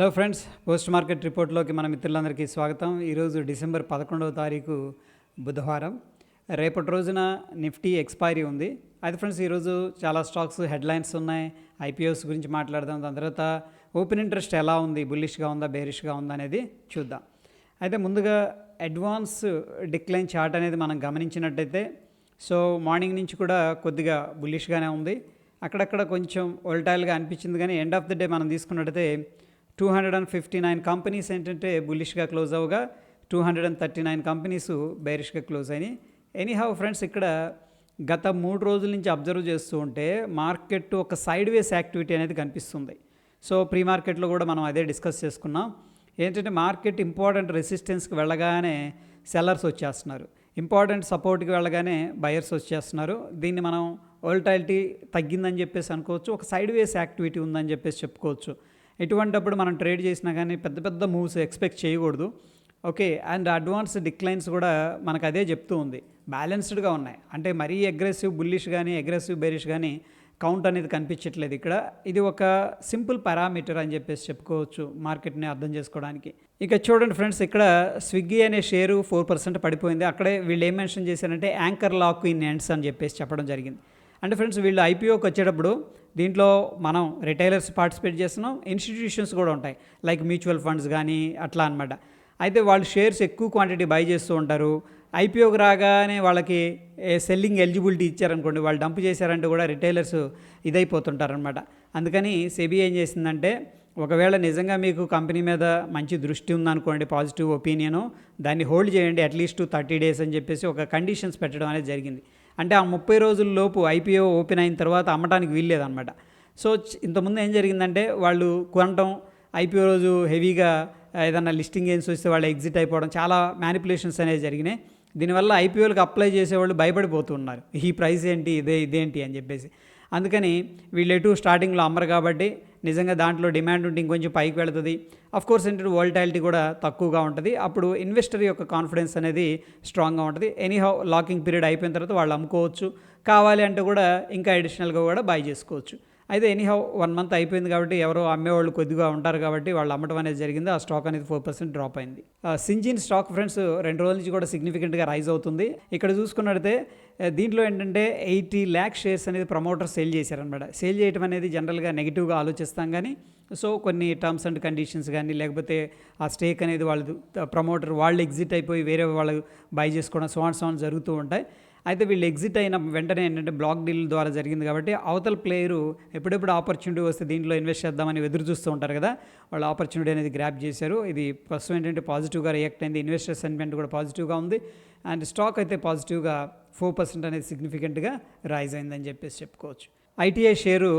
Hello friends post market రిపోర్ట్లోకి మన మిత్రులందరికీ స్వాగతం. ఈరోజు డిసెంబర్ పదకొండవ తారీఖు బుధవారం. రేపటి రోజున నిఫ్టీ ఎక్స్పైరీ ఉంది. అయితే ఫ్రెండ్స్ ఈరోజు చాలా స్టాక్స్ హెడ్లైన్స్ ఉన్నాయి. ఐపీఓస్ గురించి మాట్లాడదాం. దాని తర్వాత ఓపెన్ ఇంట్రెస్ట్ ఎలా ఉంది? బుల్లిష్గా ఉందా? బేరిష్గా ఉందా అనేది చూద్దాం. అయితే ముందుగా అడ్వాన్స్ డిక్లైన్ చార్ట్ అనేది మనం గమనించినట్టయితే సో మార్నింగ్ నుంచి కూడా కొద్దిగా బుల్లిష్గానే ఉంది. అక్కడక్కడ కొంచెం ఒల్టైల్గా అనిపించింది కానీ ఎండ్ ఆఫ్ ద డే మనం తీసుకున్నట్టయితే two hundred and fifty nine companies ఏంటంటే బుల్లిష్గా close అవగా two hundred and thirty nine companies బైరిష్గా close అయినాయి. ఎనీ హౌ ఫ్రెండ్స్ ఇక్కడ గత మూడు రోజుల నుంచి అబ్జర్వ్ చేస్తూ ఉంటే మార్కెట్ ఒక సైడ్ వేస్ యాక్టివిటీ అనేది కనిపిస్తుంది. సో ప్రీ మార్కెట్లో కూడా మనం అదే డిస్కస్ చేసుకున్నాం. ఏంటంటే మార్కెట్ ఇంపార్టెంట్ రెసిస్టెన్స్కి వెళ్ళగానే సెల్లర్స్ వచ్చేస్తున్నారు. ఇంపార్టెంట్ సపోర్ట్కి వెళ్ళగానే బయర్స్ వచ్చేస్తున్నారు. దీన్ని మనం వోల్టాలిటీ తగ్గిందని చెప్పేసి అనుకోవచ్చు. ఒక సైడ్ వేస్ యాక్టివిటీ ఉందని చెప్పేసి చెప్పుకోవచ్చు. ఎటువంటప్పుడు మనం ట్రేడ్ చేసినా కానీ పెద్ద పెద్ద మూవ్స్ ఎక్స్పెక్ట్ చేయకూడదు. ఓకే అండ్ అడ్వాన్స్ డిక్లైన్స్ కూడా మనకు అదే చెప్తూ ఉంది. బ్యాలెన్స్డ్గా ఉన్నాయి. అంటే మరీ అగ్రెసివ్ బుల్లిష్ కానీ అగ్రెసివ్ బెరిష్ కానీ కౌంట్ అనేది కనిపించట్లేదు ఇక్కడ. ఇది ఒక సింపుల్ పారామీటర్ అని చెప్పేసి చెప్పుకోవచ్చు మార్కెట్ని అర్థం చేసుకోవడానికి. ఇక చూడండి ఫ్రెండ్స్ ఇక్కడ స్విగ్గీ అనే షేరు ఫోర్ పర్సెంట్ పడిపోయింది. అక్కడే వీళ్ళు ఏం మెన్షన్ చేశారంటే యాంకర్ లాక్ ఇన్ ఎండ్స్ అని చెప్పేసి చెప్పడం జరిగింది. అంటే ఫ్రెండ్స్ వీళ్ళు ఐపీఓకి వచ్చేటప్పుడు దీంట్లో మనం రిటైలర్స్ పార్టిసిపేట్ చేస్తున్నాం ఇన్స్టిట్యూషన్స్ కూడా ఉంటాయి. లైక్ మ్యూచువల్ ఫండ్స్ కానీ అట్లా అనమాట అయితే వాళ్ళు షేర్స్ ఎక్కువ క్వాంటిటీ బై చేస్తూ ఉంటారు. ఐపీఓకి రాగానే వాళ్ళకి సెల్లింగ్ ఎలిజిబిలిటీ ఇచ్చారనుకోండి వాళ్ళు డంప్ చేశారంటే కూడా రిటైలర్స్ ఇదైపోతుంటారనమాట అందుకని సెబీ ఏం చేసిందంటే ఒకవేళ నిజంగా మీకు కంపెనీ మీద మంచి దృష్టి ఉందనుకోండి పాజిటివ్ ఒపీనియను దాన్ని హోల్డ్ చేయండి అట్లీస్ట్ థర్టీ డేస్ అని చెప్పేసి ఒక కండిషన్స్ పెట్టడం అనేది జరిగింది. అంటే ఆ ముప్పై రోజుల్లోపు ఐపీఓ ఓపెన్ అయిన తర్వాత అమ్మటానికి వీల్లేదన్నమాట. సో ఇంతకుముందు ఏం జరిగిందంటే వాళ్ళు కొనటం ఐపీఓ రోజు హెవీగా ఏదన్నా లిస్టింగ్ గేమ్స్ వస్తే వాళ్ళు ఎగ్జిట్ అయిపోవడం చాలా మ్యానిపులేషన్స్ అనేవి జరిగినాయి. దీనివల్ల ఐపీఓలకు అప్లై చేసేవాళ్ళు భయపడిపోతున్నారు ఈ ప్రైస్ ఏంటి ఇదే ఇదేంటి అని చెప్పేసి. అందుకని వీళ్ళు ఎటు స్టార్టింగ్లో అమ్మరు కాబట్టి నిజంగా దాంట్లో డిమాండ్ ఉంటే ఇంకొంచెం పైకి వెళుతుంది. అఫ్ కోర్స్ ఏంటంటే వోల్టాలిటీ కూడా తక్కువగా ఉంటుంది. అప్పుడు ఇన్వెస్టర్ యొక్క కాన్ఫిడెన్స్ అనేది స్ట్రాంగ్గా ఉంటుంది. ఎనీహౌ లాకింగ్ పీరియడ్ అయిపోయిన తర్వాత వాళ్ళు అమ్ముకోవచ్చు. కావాలి అంటే కూడా ఇంకా అడిషనల్గా కూడా బై చేసుకోవచ్చు. అయితే ఎనీహౌ వన్ మంత్ అయిపోయింది కాబట్టి ఎవరో అమ్మేవాళ్ళు కొద్దిగా ఉంటారు కాబట్టి వాళ్ళు అమ్మటం అనేది జరిగింది. ఆ స్టాక్ అనేది ఫోర్ పర్సెంట్ డ్రాప్ అయింది. సింజిన్ స్టాక్ ఫ్రెండ్స్ రెండు రోజుల నుంచి కూడా సిగ్నిఫికెంట్గా రైజ్ అవుతుంది. ఇక్కడ చూసుకున్నట్టయితే దీంట్లో ఏంటంటే ఎయిటీ ల్యాక్ షేర్స్ అనేది ప్రమోటర్ సేల్ చేశారనమాట సేల్ చేయడం అనేది జనరల్గా నెగిటివ్గా ఆలోచిస్తాం కానీ సో కొన్ని టర్మ్స్ అండ్ కండిషన్స్ కానీ లేకపోతే ఆ స్టేక్ అనేది వాళ్ళు ప్రమోటర్ వాళ్ళు ఎగ్జిట్ అయిపోయి వేరే వాళ్ళు బై చేసుకోవడం సోన్ సోన్ జరుగుతూ ఉంటాయి. అయితే వీళ్ళు ఎగ్జిట్ అయిన వెంటనే ఏంటంటే బ్లాక్ డీల్ ద్వారా జరిగింది కాబట్టి అవతల ప్లేయరు ఎప్పుడెప్పుడు ఆపర్చునిటీ వస్తే దీంట్లో ఇన్వెస్ట్ చేద్దామని ఎదురు చూస్తూ ఉంటారు కదా వాళ్ళు ఆపర్చునిటీ అనేది గ్రాప్ చేశారు. ఇది ప్రస్తుతం ఏంటంటే పాజిటివ్గా రియాక్ట్ అయింది ఇన్వెస్టర్ సెంటిమెంట్ కూడా పాజిటివ్గా ఉంది. అండ్ స్టాక్ అయితే పాజిటివ్గా ఫోర్ పర్సెంట్ అనేది సిగ్నిఫికెంట్గా రైజ్ అయిందని చెప్పేసి చెప్పుకోవచ్చు. ఐటీఐ షేరు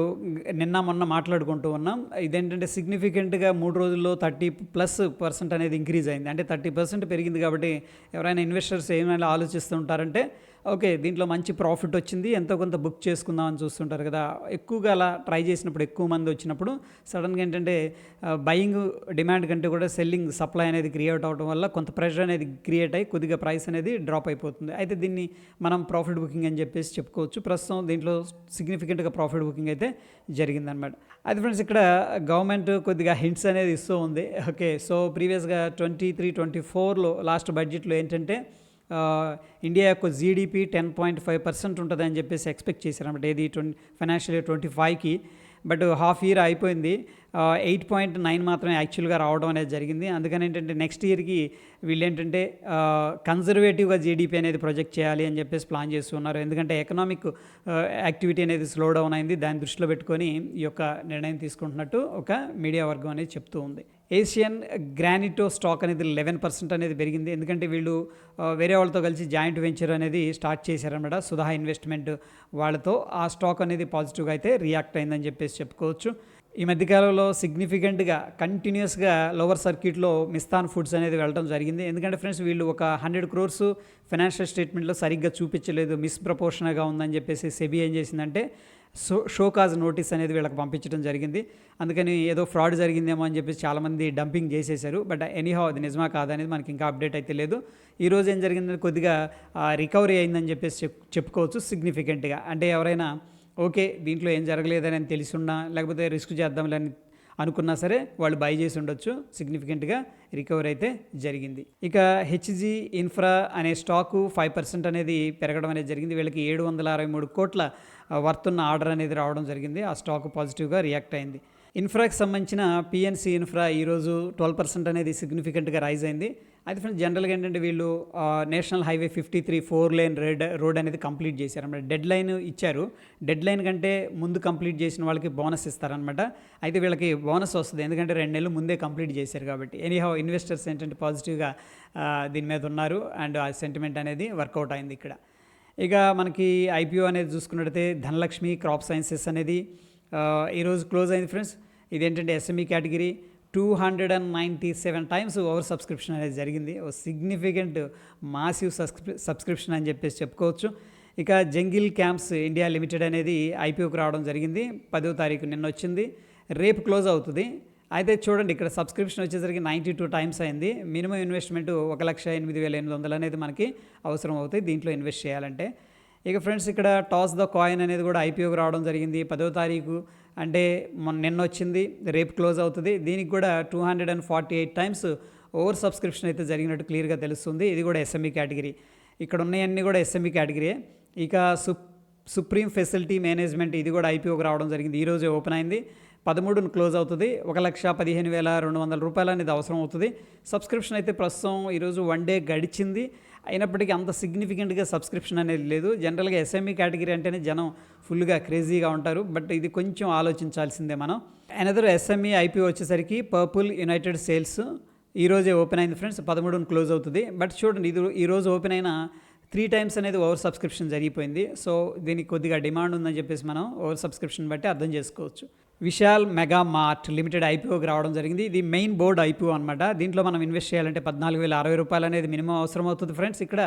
నిన్న మొన్న మాట్లాడుకుంటూ ఉన్నాం. ఇదేంటంటే సిగ్నిఫికెంట్గా మూడు రోజుల్లో థర్టీ ప్లస్ పర్సెంట్ అనేది ఇంక్రీజ్ అయింది. అంటే థర్టీ పర్సెంట్ పెరిగింది కాబట్టి ఎవరైనా ఇన్వెస్టర్స్ ఏమైనా ఆలోచిస్తుంటారంటే ఓకే దీంట్లో మంచి ప్రాఫిట్ వచ్చింది ఎంతో కొంత బుక్ చేసుకుందామని చూస్తుంటారు కదా. ఎక్కువగా అలా ట్రై చేసినప్పుడు ఎక్కువ మంది వచ్చినప్పుడు సడన్గా ఏంటంటే బయింగ్ డిమాండ్ కంటే కూడా సెల్లింగ్ సప్లై అనేది క్రియేట్ అవడం వల్ల కొంత ప్రెషర్ అనేది క్రియేట్ అయ్యి కొద్దిగా ప్రైస్ అనేది డ్రాప్ అయిపోతుంది. అయితే దీన్ని మనం ప్రాఫిట్ బుకింగ్ అని చెప్పేసి చెప్పుకోవచ్చు. ప్రస్తుతం దీంట్లో సిగ్నిఫికెంట్గా ప్రాఫిట్ బుకింగ్ అయితే జరిగిందనమాట అయితే ఫ్రెండ్స్ ఇక్కడ గవర్నమెంట్ కొద్దిగా హింట్స్ అనేది ఇస్తూ ఉంది. ఓకే సో ప్రీవియస్గా ట్వంటీ త్రీ ట్వంటీ ఫోర్లో లాస్ట్ బడ్జెట్లో ఏంటంటే ఇండియా యొక్క GDP ten point five percent ఉంటుందని చెప్పేసి ఎక్స్పెక్ట్ చేశారన్నమాట. ఏది ట్వంటీ ఫైనాన్షియల్ ఇయర్ ట్వంటీ ఫైవ్కి. బట్ హాఫ్ ఇయర్ అయిపోయింది. ఎయిట్ పాయింట్ నైన్ మాత్రమే యాక్చువల్గా రావడం అనేది జరిగింది. అందుకని ఏంటంటే నెక్స్ట్ ఇయర్కి వీళ్ళు ఏంటంటే కన్జర్వేటివ్గా జీడిపి అనేది ప్రొజెక్ట్ చేయాలి అని చెప్పేసి ప్లాన్ చేస్తున్నారు. ఎందుకంటే ఎకనామిక్ యాక్టివిటీ అనేది స్లో డౌన్ అయింది. దాన్ని దృష్టిలో పెట్టుకొని ఈ యొక్క నిర్ణయం తీసుకుంటున్నట్టు ఒక మీడియా వర్గం అనేది చెప్తూ ఉంది. ఏషియన్ గ్రానిటో స్టాక్ అనేది లెవెన్ పర్సెంట్ అనేది పెరిగింది. ఎందుకంటే వీళ్ళు వేరే వాళ్ళతో కలిసి జాయింట్ వెంచర్ అనేది స్టార్ట్ చేశారనమాట సుధా ఇన్వెస్ట్మెంట్ వాళ్ళతో ఆ స్టాక్ అనేది పాజిటివ్గా అయితే రియాక్ట్ అయిందని చెప్పేసి చెప్పుకోవచ్చు. ఈ మధ్యకాలంలో సిగ్నిఫికెంట్గా కంటిన్యూస్గా లోవర్ సర్క్యూట్లో మిస్తాన్ ఫుడ్స్ అనేది వెళ్ళడం జరిగింది. ఎందుకంటే ఫ్రెండ్స్ వీళ్ళు ఒక హండ్రెడ్ క్రోర్స్ ఫైనాన్షియల్ స్టేట్మెంట్లో సరిగ్గా చూపించలేదు. మిస్ప్రపోర్షన్గా ఉందని చెప్పేసి సెబీ ఏం చేసిందంటే సో షోకాజ్ నోటీస్ అనేది వీళ్ళకి పంపించడం జరిగింది. అందుకని ఏదో ఫ్రాడ్ జరిగిందేమో అని చెప్పేసి చాలామంది డంపింగ్ చేసేశారు. బట్ ఎనీహౌ అది నిజమా కాదనేది మనకి ఇంకా అప్డేట్ అయితే లేదు. ఈరోజు ఏం జరిగిందని కొద్దిగా రికవరీ అయిందని చెప్పేసి చెప్ చెప్పుకోవచ్చు సిగ్నిఫికెంట్గా. అంటే ఎవరైనా ఓకే దీంట్లో ఏం జరగలేదని తెలిసి ఉన్నా లేకపోతే రిస్క్ చేద్దాంలే అని అనుకున్నా సరే వాళ్ళు బై చేసి ఉండొచ్చు. సిగ్నిఫికెంట్గా రికవర్ అయితే జరిగింది. ఇక హెచ్జి ఇన్ఫ్రా అనే స్టాకు ఫైవ్ పర్సెంట్ అనేది పెరగడం అనేది జరిగింది. వీళ్ళకి ఏడు వందల అరవై మూడు కోట్ల వర్త్ ఉన్న ఆర్డర్ అనేది రావడం జరిగింది. ఆ స్టాక్ పాజిటివ్గా రియాక్ట్ అయింది. ఇన్ఫ్రాకి సంబంధించిన పిఎన్సి ఇన్ఫ్రా ఈరోజు ట్వెల్వ్ పర్సెంట్ అనేది సిగ్నిఫికెంట్గా రైజ్ అయింది. అయితే ఫ్రెండ్స్ జనరల్గా ఏంటంటే వీళ్ళు national highway fifty three four lane red road అనేది కంప్లీట్ చేశారు అనమాట డెడ్ లైన్ ఇచ్చారు. డెడ్ లైన్ కంటే ముందు కంప్లీట్ చేసిన వాళ్ళకి బోనస్ ఇస్తారనమాట అయితే వీళ్ళకి బోనస్ వస్తుంది. ఎందుకంటే రెండు నెలలు ముందే కంప్లీట్ చేశారు కాబట్టి. ఎనీహౌ ఇన్వెస్టర్స్ ఏంటంటే పాజిటివ్గా దీని మీద ఉన్నారు. అండ్ ఆ సెంటిమెంట్ అనేది వర్కౌట్ అయింది ఇక్కడ. ఇక మనకి ఐపీఓ అనేది చూసుకున్నట్టయితే ధనలక్ష్మి క్రాప్ సైన్సెస్ అనేది ఈరోజు క్లోజ్ అయింది ఫ్రెండ్స్ ఇదేంటంటే SME category two hundred and ninety seven times over subscription అనేది జరిగింది. ఓ సిగ్నిఫికెంట్ మాసివ్ సబ్స్క్రి సబ్స్క్రిప్షన్ అని చెప్పేసి చెప్పుకోవచ్చు. ఇక జంగిల్ క్యాంప్స్ ఇండియా లిమిటెడ్ అనేది ఐపీఓకి రావడం జరిగింది. పదో తారీఖు నిన్న వచ్చింది. రేపు క్లోజ్ అవుతుంది. అయితే చూడండి ఇక్కడ సబ్స్క్రిప్షన్ వచ్చేసరికి నైంటీ టూ టైమ్స్ అయింది. మినిమం ఇన్వెస్ట్మెంట్ ఒక లక్ష ఎనిమిది వేల ఎనిమిది వందలు అనేది మనకి అవసరం అవుతాయి దీంట్లో ఇన్వెస్ట్ చేయాలంటే. ఇక ఫ్రెండ్స్ ఇక్కడ టాస్ ద కాయిన్ అనేది కూడా ఐపీఓకి రావడం జరిగింది. పదో తారీఖు అంటే మొన్న నిన్న వచ్చింది రేపు క్లోజ్ అవుతుంది. దీనికి కూడా two hundred and forty eight times over subscription అయితే జరిగినట్టు క్లియర్గా తెలుస్తుంది. ఇది కూడా ఎస్ఎంఈ కేటగిరీ. ఇక్కడ ఉన్నాయన్నీ కూడా ఎస్ఎంఈ కేటగిరీ. ఇక సుప్ సుప్రీం ఫెసిలిటీ మేనేజ్మెంట్ ఇది కూడా ఐపీఓకి రావడం జరిగింది. ఈరోజే ఓపెన్ అయింది. పదమూడును క్లోజ్ అవుతుంది. ఒక లక్ష పదిహేను వేల రెండు వందల రూపాయలు అనేది అవసరం అవుతుంది. సబ్స్క్రిప్షన్ అయితే ప్రస్తుతం ఈరోజు వన్ డే గడిచింది. అయినప్పటికీ అంత సిగ్నిఫికెంట్గా సబ్స్క్రిప్షన్ అనేది లేదు. జనరల్గా ఎస్ఎంఈ కేటగిరీ అంటేనే జనం ఫుల్గా క్రేజీగా ఉంటారు. బట్ ఇది కొంచెం ఆలోచించాల్సిందే మనం. అనదర్ ఎస్ఎంఈ ఐపీఓ వచ్చేసరికి పర్పుల్ యునైటెడ్ సేల్స్ ఈరోజే ఓపెన్ అయింది ఫ్రెండ్స్. పదమూడును క్లోజ్ అవుతుంది. బట్ చూడండి ఇది ఈరోజు ఓపెన్ అయిన త్రీ టైమ్స్ అనేది ఓవర్ సబ్స్క్రిప్షన్ జరిగిపోయింది. సో దీనికి కొద్దిగా డిమాండ్ ఉందని చెప్పేసి మనం ఓవర్ సబ్స్క్రిప్షన్ బట్టి అర్థం చేసుకోవచ్చు. విశాల్ మెగా మార్ట్ లిమిటెడ్ ఐపీఓకి రావడం జరిగింది. ఇది మెయిన్ బోర్డ్ ఐపీఓ అనమాట దీంట్లో మనం ఇన్వెస్ట్ చేయాలంటే పద్నాలుగు వేల అరవై రూపాయలు అనేది మినిమం అవసరం అవుతుంది ఫ్రెండ్స్. ఇక్కడ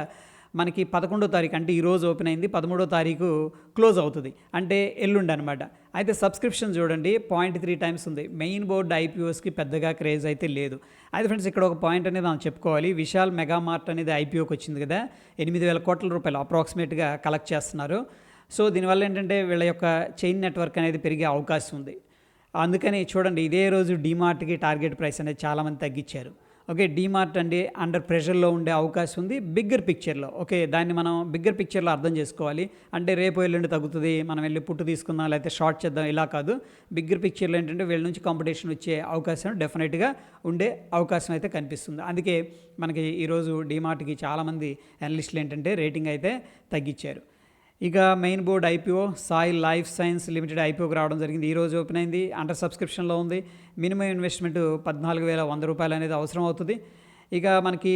మనకి పదకొండో తారీఖు అంటే ఈరోజు ఓపెన్ అయింది. పదమూడో తారీఖు క్లోజ్ అవుతుంది. అంటే ఎల్లుండి అనమాట అయితే సబ్స్క్రిప్షన్ చూడండి పాయింట్ త్రీ టైమ్స్ ఉంది. మెయిన్ బోర్డ్ ఐపీఓస్కి పెద్దగా క్రేజ్ అయితే లేదు. అయితే ఫ్రెండ్స్ ఇక్కడ ఒక పాయింట్ అనేది మనం చెప్పుకోవాలి. విశాల్ మెగా మార్ట్ అనేది ఐపీఓకి వచ్చింది కదా ఎనిమిది వేల కోట్ల రూపాయలు అప్రాక్సిమేట్గా కలెక్ట్ చేస్తున్నారు. సో దీనివల్ల ఏంటంటే వీళ్ళ యొక్క చైన్ నెట్వర్క్ అనేది పెరిగే అవకాశం ఉంది. అందుకని చూడండి ఇదే రోజు డీమార్ట్కి టార్గెట్ ప్రైస్ అనేది చాలామంది తగ్గించారు. ఓకే డీమార్ట్ అండి అండర్ ప్రెషర్లో ఉండే అవకాశం ఉంది. బిగ్గర్ పిక్చర్లో ఓకే దాన్ని మనం బిగ్గర్ పిక్చర్లో అర్థం చేసుకోవాలి. అంటే రేపు ఎల్లుండి తగ్గుతుంది మనం వెళ్ళి పుట్టు తీసుకుందాం లేకపోతే షార్ట్ చేద్దాం ఇలా కాదు. బిగ్గర్ పిక్చర్లో ఏంటంటే వీళ్ళ నుంచి కాంపిటీషన్ వచ్చే అవకాశం డెఫినెట్గా ఉండే అవకాశం అయితే కనిపిస్తుంది. అందుకే మనకి ఈరోజు డీమార్ట్కి చాలామంది అనలిస్టులు ఏంటంటే రేటింగ్ అయితే తగ్గించారు. ఇక main board IPO Sai life science limited ఐపీఓకి రావడం జరిగింది. ఈ రోజు ఓపెన్ అయింది. అండర్ సబ్స్క్రిప్షన్లో ఉంది. మినిమం ఇన్వెస్ట్మెంట్ పద్నాలుగు వేల వంద రూపాయలు అనేది అవసరం అవుతుంది. ఇక మనకి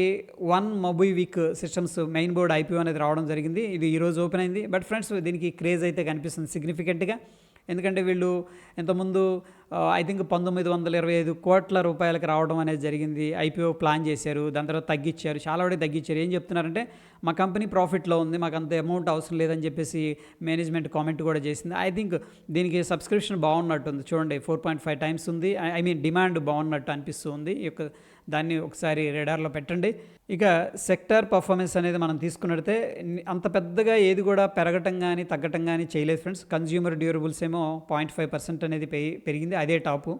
one mobile systems main board IPO అనేది రావడం జరిగింది. ఇది ఈ రోజు ఓపెన్ అయింది. బట్ ఫ్రెండ్స్ దీనికి క్రేజ్ అయితే కనిపిస్తుంది సిగ్నిఫికెంట్గా ఎందుకంటే వీళ్ళు ఇంతకుముందు ఐ థింక్ పంతొమ్మిది వందల ఇరవై ఐదు కోట్ల రూపాయలకు రావడం అనేది జరిగింది. ఐపీఓ ప్లాన్ చేశారు దాని తర్వాత తగ్గించారు చాలా వరకు తగ్గించారు. ఏం చెప్తున్నారంటే మా కంపెనీ ప్రాఫిట్లో ఉంది మాకు అంత అమౌంట్ అవసరం లేదని చెప్పేసి మేనేజ్మెంట్ కామెంట్ కూడా చేసింది. ఐ థింక్ దీనికి సబ్స్క్రిప్షన్ బాగున్నట్టుంది. చూడండి ఫోర్ పాయింట్ ఫైవ్ టైమ్స్ ఉంది. ఐ మీన్ డిమాండ్ బాగున్నట్టు అనిపిస్తుంది. ఈ యొక్క దాన్ని ఒకసారి రెడార్లో పెట్టండి. ఇక సెక్టార్ పర్ఫార్మెన్స్ అనేది మనం తీసుకున్నట్టే అంత పెద్దగా ఏది కూడా పెరగటం కానీ తగ్గటం కానీ చేయలేదు ఫ్రెండ్స్. కన్జ్యూమర్ డ్యూరబుల్స్ ఏమో పాయింట్ ఫైవ్ పర్సెంట్ అనేది పెరిగింది అదే టాపు.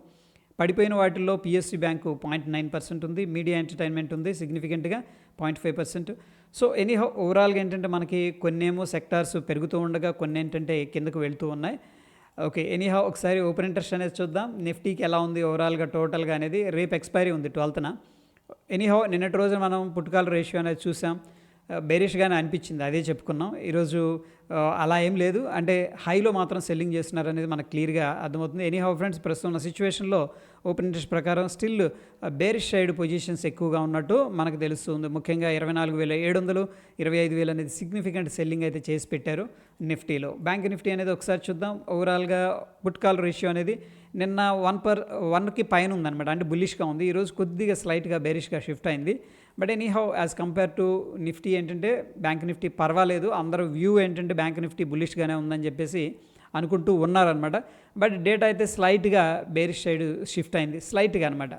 పడిపోయిన వాటిల్లో PSC bank point nine percent ఉంది మీడియా ఎంటర్టైన్మెంట్ ఉంది సిగ్నిఫికెంట్గా point five percent so any ఓవరాల్గా ఏంటంటే మనకి కొన్నేమో సెక్టార్స్ పెరుగుతూ ఉండగా కొన్ని ఏంటంటే కిందకు వెళ్తూ ఉన్నాయి. ఓకే ఎనీహా ఒకసారి ఓపెన్ ఇంట్రెస్ట్ అనేది చూద్దాం. నిఫ్టీకి ఎలా ఉంది ఓవరాల్గా టోటల్గా అనేది? రేపు ఎక్స్పైరీ ఉంది ట్వెల్త్న ఎనీహౌ నిన్నటి రోజు మనం పుట్టుకాల రేషియో అనేది చూసాం. Uh, బేరిష్గానే అనిపించింది అదే చెప్పుకున్నాం. ఈరోజు uh, అలా ఏం లేదు. అంటే హైలో మాత్రం సెల్లింగ్ చేస్తున్నారు అనేది మనకు క్లియర్గా అర్థమవుతుంది. ఎనీహౌ ఫ్రెండ్స్ ప్రస్తుతం ఉన్న సిచ్యువేషన్లో ఓపెన్ ఇంట్రెస్ట్ ప్రకారం స్టిల్ బేరిష్ సైడ్ పొజిషన్స్ ఎక్కువగా ఉన్నట్టు మనకు తెలుస్తుంది. ముఖ్యంగా ఇరవై నాలుగు వేల ఏడు వందలు ఇరవై ఐదు వేలు అనేది సిగ్నిఫికెంట్ సెల్లింగ్ అయితే చేసి పెట్టారు నిఫ్టీలో. బ్యాంక్ నిఫ్టీ అనేది ఒకసారి చూద్దాం. ఓవరాల్గా పుట్ కాల్ రేషియో అనేది నిన్న వన్ పర్ వన్కి పైన ఉందన్నమాట. అంటే బుల్లిష్గా ఉంది. ఈరోజు కొద్దిగా స్లైట్గా బేరిష్గా షిఫ్ట్ అయింది. But anyhow as compare to Nifty ఏంటంటే బ్యాంక్ నిఫ్టీ పర్వాలేదు. అందరూ వ్యూ ఏంటంటే బ్యాంక్ నిఫ్టీ బుల్లిష్గానే ఉందని చెప్పేసి అనుకుంటూ ఉన్నారనమాట బట్ డేటా అయితే స్లైట్గా బేరిష్ సైడ్ షిఫ్ట్ అయింది. స్లైట్గా అనమాట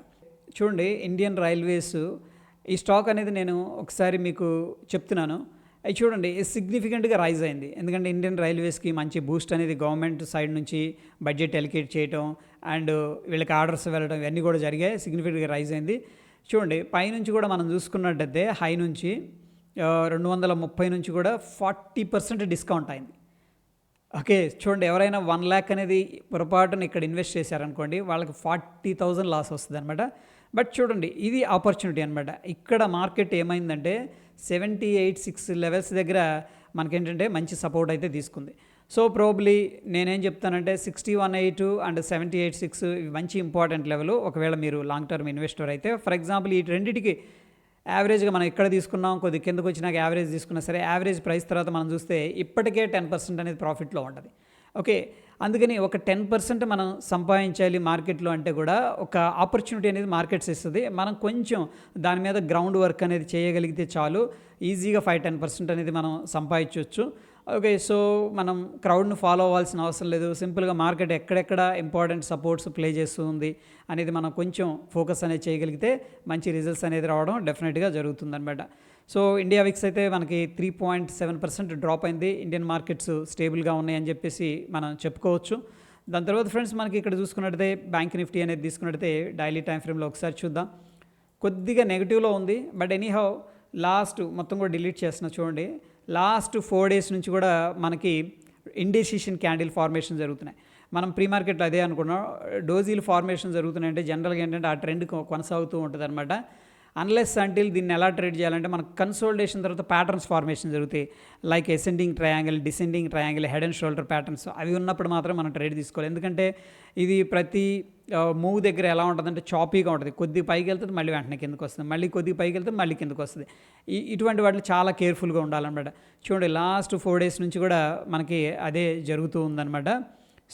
చూడండి ఇండియన్ రైల్వేస్ ఈ స్టాక్ అనేది నేను ఒకసారి మీకు చెప్తున్నాను. అది చూడండి సిగ్నిఫికెంట్గా రైజ్ అయింది. ఎందుకంటే ఇండియన్ రైల్వేస్కి మంచి బూస్ట్ అనేది గవర్నమెంట్ సైడ్ నుంచి బడ్జెట్ ఎలికేట్ చేయటం అండ్ వీళ్ళకి ఆర్డర్స్ వెళ్ళడం ఇవన్నీ కూడా జరిగాయి. సిగ్నిఫికెంట్గా రైజ్ అయింది. చూడండి పైనుంచి కూడా మనం చూసుకున్నట్టయితే హై నుంచి రెండు వందల ముప్పై నుంచి కూడా ఫార్టీ పర్సెంట్ డిస్కౌంట్ అయింది. ఓకే చూడండి ఎవరైనా వన్ ల్యాక్ అనేది పొరపాటున ఇక్కడ ఇన్వెస్ట్ చేశారనుకోండి వాళ్ళకి ఫార్టీ థౌజండ్ లాస్ వస్తుంది అనమాట బట్ చూడండి ఇది ఆపర్చునిటీ అనమాట ఇక్కడ మార్కెట్ ఏమైందంటే సెవెంటీ ఎయిట్ సిక్స్ లెవెల్స్ దగ్గర మనకేంటంటే మంచి సపోర్ట్ అయితే తీసుకుంది. సో ప్రోబ్లీ నేనేం చెప్తానంటే sixty one eight and seventy eight six ఇవి మంచి ఇంపార్టెంట్ లెవెల్. ఒకవేళ మీరు లాంగ్ టర్మ్ ఇన్వెస్టర్ అయితే ఫర్ ఎగ్జాంపుల్ ఈ రెండింటికి యావరేజ్గా మనం ఎక్కడ తీసుకున్నాం కొద్ది కిందకు వచ్చినాక యావరేజ్ తీసుకున్నా సరే యావరేజ్ ప్రైస్ తర్వాత మనం చూస్తే ఇప్పటికే టెన్ పర్సెంట్ అనేది ప్రాఫిట్లో ఉంటుంది. ఓకే అందుకని ఒక టెన్ పర్సెంట్ మనం సంపాదించాలి మార్కెట్లో అంటే కూడా ఒక ఆపర్చునిటీ అనేది మార్కెట్స్ ఇస్తుంది. మనం కొంచెం దాని మీద గ్రౌండ్ వర్క్ అనేది చేయగలిగితే చాలు ఈజీగా ఫైవ్ టెన్ పర్సెంట్ అనేది మనం సంపాదించవచ్చు ఓకే సో మనం క్రౌడ్ను ఫాలో అవ్వాల్సిన అవసరం లేదు. సింపుల్గా మార్కెట్ ఎక్కడెక్కడ ఇంపార్టెంట్ సపోర్ట్స్ ప్లే చేస్తుంది అనేది మనం కొంచెం ఫోకస్ అనేది చేయగలిగితే మంచి రిజల్ట్స్ అనేది రావడం డెఫినెట్గా జరుగుతుందనమాట సో ఇండియా విక్స్ అయితే మనకి three point seven percent drop అయింది. ఇండియన్ మార్కెట్స్ స్టేబుల్గా ఉన్నాయని చెప్పేసి మనం చెప్పుకోవచ్చు. దాని తర్వాత ఫ్రెండ్స్ మనకి ఇక్కడ చూసుకున్నట్టయితే బ్యాంక్ నిఫ్టీ అనేది తీసుకున్నట్టయితే డైలీ టైం ఫ్రేమ్లో ఒకసారి చూద్దాం. కొద్దిగా నెగిటివ్లో ఉంది. బట్ ఎనీహౌ లాస్ట్ మొత్తం కూడా డిలీట్ చేస్తున్నా చూడండి. లాస్ట్ ఫోర్ డేస్ నుంచి కూడా మనకి ఇండెసిషన్ క్యాండిల్ ఫార్మేషన్ జరుగుతున్నాయి. మనం ప్రీ మార్కెట్లో అదే అనుకున్నాం. డోజీలు ఫార్మేషన్ జరుగుతున్నాయి అంటే జనరల్గా ఏంటంటే ఆ ట్రెండ్ కొ- కొనసాగుతూ ఉంటుంది అనమాట అన్లెస్ అంటిల్ దీన్ని ఎలా ట్రేడ్ చేయాలంటే మనకు కన్సోల్టేషన్ తర్వాత ప్యాటర్న్స్ ఫార్మేషన్ జరుగుతాయి. Like ascending triangle descending triangle head and shoulder patterns అవి ఉన్నప్పుడు మాత్రం మనం ట్రేడ్ తీసుకోవాలి. ఎందుకంటే ఇది ప్రతి మూవ్ దగ్గర ఎలా ఉంటుందంటే చాపీగా ఉంటుంది. కొద్ది పైకి వెళ్తుంది మళ్ళీ వెంటనే కిందకు వస్తుంది. మళ్ళీ కొద్ది పైకి వెళ్తే మళ్ళీ కిందకు వస్తుంది. ఇటువంటి వాటిలో చాలా కేర్ఫుల్గా ఉండాలన్నమాట. చూడండి లాస్ట్ ఫోర్ డేస్ నుంచి కూడా మనకి అదే జరుగుతూ ఉందన్నమాట.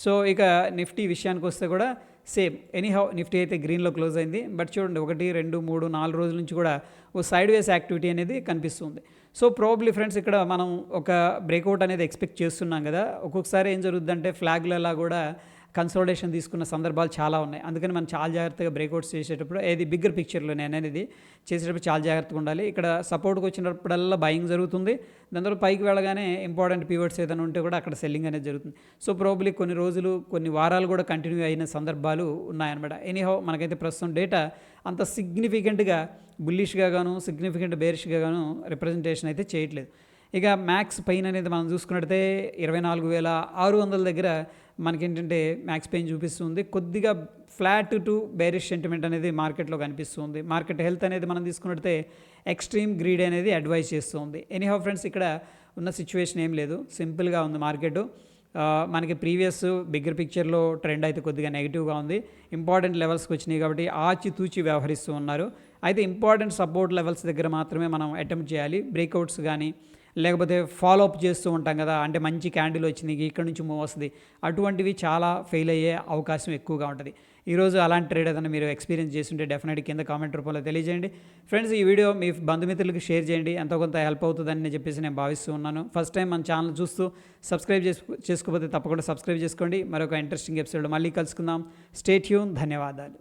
సో ఇక నిఫ్టీ విషయానికి వస్తే కూడా సేమ్. ఎనీహౌ నిఫ్టీ అయితే గ్రీన్లో క్లోజ్ అయింది. బట్ చూడండి ఒకటి రెండు మూడు నాలుగు రోజుల నుంచి కూడా ఓ సైడ్ వేస్ యాక్టివిటీ అనేది కనిపిస్తుంది. సో ప్రాబ్లీ ఫ్రెండ్స్ ఇక్కడ మనం ఒక బ్రేక్అవుట్ అనేది ఎక్స్పెక్ట్ చేస్తున్నాం కదా. ఒక్కొక్కసారి ఏం జరుగుద్దంటే ఫ్లాగ్లలా కూడా కన్సల్టేషన్ తీసుకున్న సందర్భాలు చాలా ఉన్నాయి. అందుకని మనం చాలా జాగ్రత్తగా బ్రేక్అవుట్స్ చేసేటప్పుడు ఏది బిగ్గర్ పిక్చర్లో నేను అనేది చేసేటప్పుడు చాలా జాగ్రత్తగా ఉండాలి. ఇక్కడ సపోర్ట్కి వచ్చినప్పుడల్లా బయింగ్ జరుగుతుంది. దాని తర్వాత పైకి వెళ్ళగానే ఇంపార్టెంట్ పీవర్డ్స్ ఏదైనా ఉంటే కూడా అక్కడ సెల్లింగ్ అనేది జరుగుతుంది. సో ప్రాబ్లీ కొన్ని రోజులు కొన్ని వారాలు కూడా కంటిన్యూ అయిన సందర్భాలు ఉన్నాయన్నమాట. ఎనీహౌ మనకైతే ప్రస్తుతం డేటా అంత సిగ్నిఫికెంట్గా బుల్లిష్గా గాను సిగ్నిఫికెంట్ బేరిష్గా గాను రిప్రజెంటేషన్ అయితే చేయట్లేదు. ఇక మ్యాక్స్ పెయిన్ అనేది మనం చూసుకున్నట్టయితే ఇరవై నాలుగు వేల ఆరు వందల దగ్గర మనకేంటంటే మ్యాక్స్ పెయిన్ చూపిస్తుంది. కొద్దిగా ఫ్లాట్ టు బేరిష్ సెంటిమెంట్ అనేది మార్కెట్లో కనిపిస్తుంది. మార్కెట్ హెల్త్ అనేది మనం తీసుకున్నట్టయితే ఎక్స్ట్రీమ్ గ్రీడ్ అనేది అడ్వైజ్ చేస్తుంది. ఎనీహౌ ఫ్రెండ్స్ ఇక్కడ ఉన్న సిచ్యువేషన్ ఏం లేదు. సింపుల్గా ఉంది మార్కెట్. మనకి ప్రీవియస్ బిగ్గర్ పిక్చర్లో ట్రెండ్ అయితే కొద్దిగా నెగిటివ్గా ఉంది. ఇంపార్టెంట్ లెవెల్స్కి వచ్చినాయి కాబట్టి ఆచితూచి వ్యవహరిస్తూ ఉన్నారు. అయితే ఇంపార్టెంట్ సపోర్ట్ లెవెల్స్ దగ్గర మాత్రమే మనం అటెంప్ట్ చేయాలి. బ్రేక్అవుట్స్ కానీ లేకపోతే ఫాలో అప్ చేస్తూ ఉంటాం కదా అంటే మంచి క్యాండిల్ వచ్చింది ఇక్కడ నుంచి మూవ్ వస్తుంది అటువంటివి చాలా ఫెయిల్ అయ్యే అవకాశం ఎక్కువగా ఉంటుంది. ఈరోజు అలాంటి ట్రేడ్ ఏదైనా మీరు ఎక్స్పీరియన్స్ చేస్తుంటే డెఫినెట్ కింద కామెంట్ రూపంలో తెలియజేయండి. ఫ్రెండ్స్ ఈ వీడియో మీ బంధుమిత్రులకు షేర్ చేయండి ఎంతో కొంత హెల్ప్ అవుతుందని నేను చెప్పేసి నేను భావిస్తూ ఉన్నాను. ఫస్ట్ టైం మన ఛానల్ చూస్తూ సబ్స్క్రైబ్ చేసుకోకపోతే తప్పకుండా సబ్స్క్రైబ్ చేసుకోండి. మరొక ఇంట్రెస్టింగ్ ఎపిసోడ్ మళ్ళీ కలుసుకుందాం. స్టేట్ యూన్ ధన్యవాదాలు.